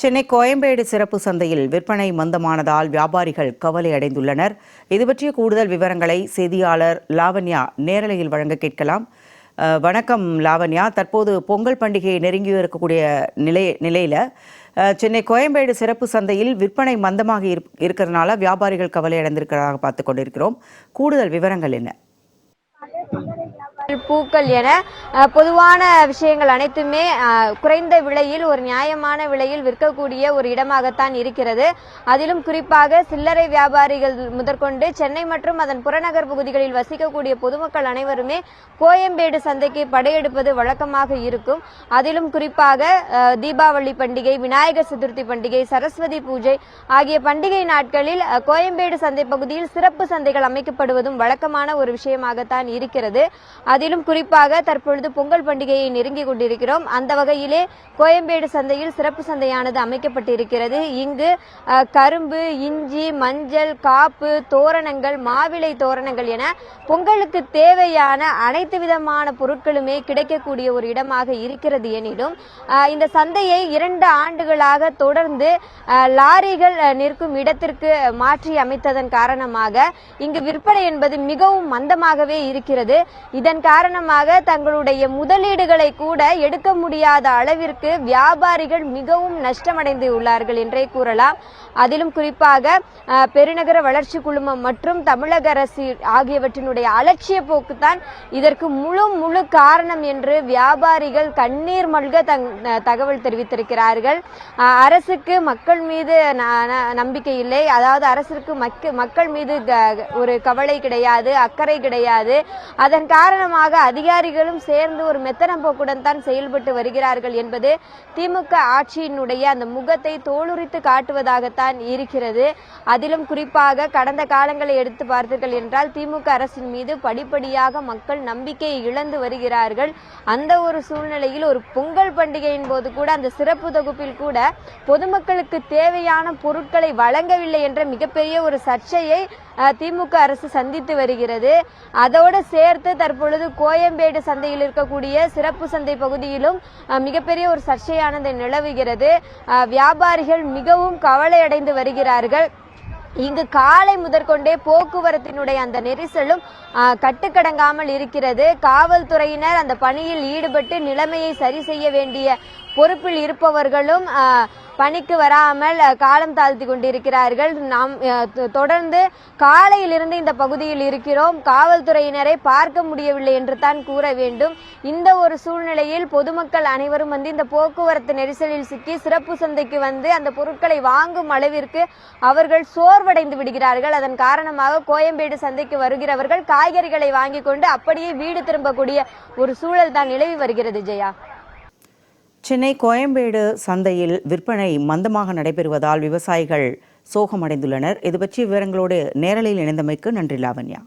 சென்னை கோயம்பேடு சிறப்பு சந்தையில் விற்பனை மந்தமானதால் வியாபாரிகள் கவலை அடைந்துள்ளனர். இது பற்றிய கூடுதல் விவரங்களை செய்தியாளர் லாவண்யா நேரலையில் வழங்க கேட்கலாம். வணக்கம் லாவண்யா. தற்போது பொங்கல் பண்டிகை நெருங்கி இருக்கக்கூடிய நிலை நிலையில் சென்னை கோயம்பேடு சிறப்பு சந்தையில் விற்பனை மந்தமாக இருக்கிறதுனால வியாபாரிகள் கவலை அடைந்திருக்கிறதாக பார்த்து கொண்டிருக்கிறோம். கூடுதல் விவரங்கள் என்ன? பூக்கள் என பொதுவான விஷயங்கள் அனைத்துமே குறைந்த விலையில் ஒரு நியாயமான விலையில் விற்கக்கூடிய ஒரு இடமாகத்தான் இருக்கிறது. அதிலும் குறிப்பாக சில்லறை வியாபாரிகள் முதற்கொண்டு சென்னை மற்றும் அதன் புறநகர் பகுதிகளில் வசிக்கக்கூடிய பொதுமக்கள் அனைவருமே கோயம்பேடு சந்தைக்கு படையெடுப்பது வழக்கமாக இருக்கும். அதிலும் குறிப்பாக தீபாவளி பண்டிகை விநாயகர் சதுர்த்தி பண்டிகை சரஸ்வதி பூஜை ஆகிய பண்டிகை நாட்களில் கோயம்பேடு சந்தை பகுதியில் சிறப்பு சந்தைகள் அமைக்கப்படுவதும் வழக்கமான ஒரு விஷயமாகத்தான் இருக்கிறது. அதிலும் குறிப்பாக தற்பொழுது பொங்கல் பண்டிகையை நெருங்கிக் கொண்டிருக்கிறோம். அந்த வகையிலே கோயம்பேடு சந்தையில் சிறப்பு சந்தையானது அமைக்கப்பட்டிருக்கிறது. இங்கு கரும்பு இஞ்சி மஞ்சள் காப்பு தோரணங்கள் மாவிளை தோரணங்கள் என பொங்கலுக்கு தேவையான அனைத்து விதமான பொருட்களுமே கிடைக்கக்கூடிய ஒரு இடமாக இருக்கிறது எனினும் இந்த சந்தையை இரண்டு ஆண்டுகளாக தொடர்ந்து லாரிகள் நிற்கும் இடத்திற்கு மாற்றி அமைத்ததன் காரணமாக இங்கு விற்பனை என்பது மிகவும் மந்தமாகவே இருக்கிறது. இதன் காரணமாக தங்களுடைய முதலீடுகளை கூட எடுக்க முடியாத அளவிற்கு வியாபாரிகள் மிகவும் நஷ்டமடைந்து உள்ளார்கள் என்றே கூறலாம். அதிலும் குறிப்பாக பெருநகர வளர்ச்சி குழுமம் மற்றும் தமிழக அரசு ஆகியவற்றினுடைய அலட்சிய போக்குத்தான் இதற்கு முழு முழு காரணம் என்று வியாபாரிகள் கண்ணீர் மல்க தங் தகவல் தெரிவித்திருக்கிறார்கள். அரசுக்கு மக்கள் மீது ந- ந- நம்பிக்கை இல்லை. அதாவது அரசிற்கு மக்க- மக்கள் மீது ஒரு கவலை கிடையாது அக்கறை கிடையாது. அதன் காரணமாக அதிகாரிகளும் சேர்ந்து ஒரு மெத்தனம் போக்குடன் தான் செயல்பட்டு வருகிறார்கள் என்பது திமுக ஆட்சியினுடைய அந்த முகத்தை தோலுரித்து காட்டுவதாகத்தான் இருக்கிறது. அதிலும் குறிப்பாக கடந்த காலங்களை எடுத்து பார்த்தீர்கள் என்றால் திமுக அரசின் மீது படிப்படியாக மக்கள் நம்பிக்கையை இழந்து வருகிறார்கள். அந்த ஒரு சூழ்நிலையில் ஒரு பொங்கல் பண்டிகையின் போது கூட அந்த சிறப்பு தொகுப்பில் கூட பொதுமக்களுக்கு தேவையான பொருட்களை வழங்கவில்லை என்ற மிகப்பெரிய ஒரு சர்ச்சையை திமுக அரசு சந்தித்து வருகிறது. அதோடு சேர்த்து தற்பொழுது கோயம்பேடு சந்தையில் இருக்கக்கூடிய சிறப்பு சந்தை பகுதியிலும் மிகப்பெரிய ஒரு சர்ச்சையானது நிலவுகிறது. வியாபாரிகள் மிகவும் கவலையடைந்து வருகிறார்கள். இங்கு காலை முதற்கொண்டே போக்குவரத்தினுடைய அந்த நெரிசலும் கட்டுக்கடங்காமல் இருக்கிறது. காவல்துறையினர் அந்த பணியில் ஈடுபட்டு நிலைமையை சரி செய்ய வேண்டிய பொறுப்பில் இருப்பவர்களும் பணிக்கு வராமல் காலம் தாழ்த்தி கொண்டிருக்கிறார்கள். நாம் தொடர்ந்து காலையிலிருந்து இந்த பகுதியில் இருக்கிறோம். காவல்துறையினரை பார்க்க முடியவில்லை என்று தான் கூற வேண்டும். இந்த ஒரு சூழ்நிலையில் பொதுமக்கள் அனைவரும் வந்து இந்த போக்குவரத்து நெரிசலில் சிக்கி சிறப்பு சந்தைக்கு வந்து அந்த பொருட்களை வாங்கும் அளவிற்கு அவர்கள் சோர்வடைந்து விடுகிறார்கள். அதன் காரணமாக கோயம்பேடு சந்தைக்கு வருகிறவர்கள் காய்கறிகளை வாங்கி கொண்டு அப்படியே வீடு திரும்பக்கூடிய ஒரு சூழல் தான் நிலவி வருகிறது ஜெயா. சென்னை கோயம்பேடு சந்தையில் விற்பனை மந்தமாக நடைபெறுவதால் விவசாயிகள் சோகமடைந்துள்ளனர். இது பற்றிய விவரங்களோடு நேரலையில் இணைந்தமைக்கு நன்றி லாவண்யா.